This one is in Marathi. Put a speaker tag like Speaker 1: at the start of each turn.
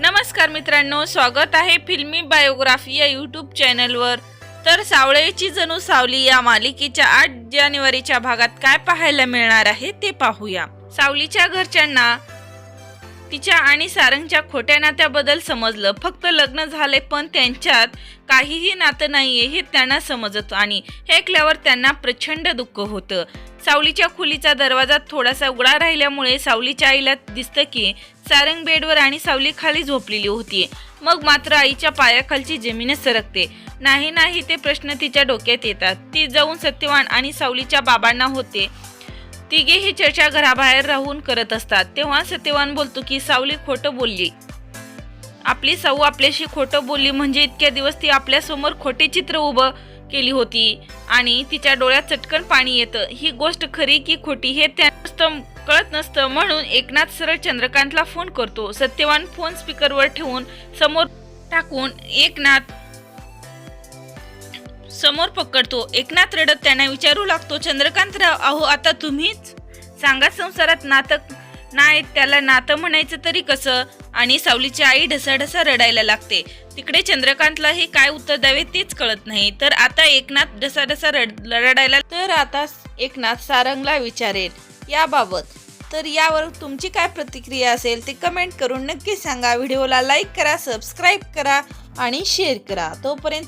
Speaker 1: नमस्कार मित्रांनो स्वागत आहे फिल्मी बायोग्राफी या यूट्यूब चॅनलवर. तर सावळेची जणू सावली या मालिकेच्या आठ जानेवारीच्या भागात काय पाहायला मिळणार आहे ते पाहूया. सावलीच्या घरच्यांना तिच्या आणि सारंगच्या खोट्या नात्याबद्दल समजलं. फक्त लग्न झाले पण त्यांच्यात काहीही नातं नाहीये हे त्यांना समजत आणि हे ऐकल्यावर त्यांना प्रचंड दुःख होतं. सावलीच्या खोलीचा दरवाजा थोडासा उघडा राहिल्यामुळे सावलीच्या आईला दिसतं की सारंग बेडवर आणि सावली खाली झोपलेली होती. मग मात्र आईच्या पायाखालची जमीनच सरकते. नाही नाही ते प्रश्न तिच्या डोक्यात येतात. ती जाऊन सत्यवान आणि सावलीच्या बाबांना होते. तिघे ही चर्चा घराबाहेर राहून करत असतात. तेव्हा सत्यवान बोलतो की सावली खोटं बोलली. आपली साऊ आपल्याशी खोटं बोलली म्हणजे इतक्या दिवस ती आपल्यासमोर खोटे चित्र उभं केली होती आणि तिच्या डोळ्यात चटकन पाणी येतं. ही गोष्ट खरी की खोटी हे त्या कळत नसतं म्हणून एकनाथ सरळ चंद्रकांतला फोन करतो. सत्यवान फोन स्पीकरवर ठेवून समोर टाकून एकनाथ समोर पकडतो. एकनाथ रडत त्यांना विचारू लागतो चंद्रकांतराव अहो आता तुम्हीच सांगा संसारात नातं नाही त्याला नातं म्हणायचं तरी कसं? आणि सावलीची आई ढसाढसा रडायला लागते. तिकडे चंद्रकांतला हे काय उत्तर द्यावे तेच कळत नाही. तर आता एकनाथ ढसाढसा रड रडायला तर आता एकनाथ सारंगला विचारेल याबाबत. तर यावर तुमची काय प्रतिक्रिया असेल ते कमेंट करून नक्की सांगा. व्हिडिओला लाईक करा सबस्क्राईब करा आणि शेअर करा. तोपर्यंत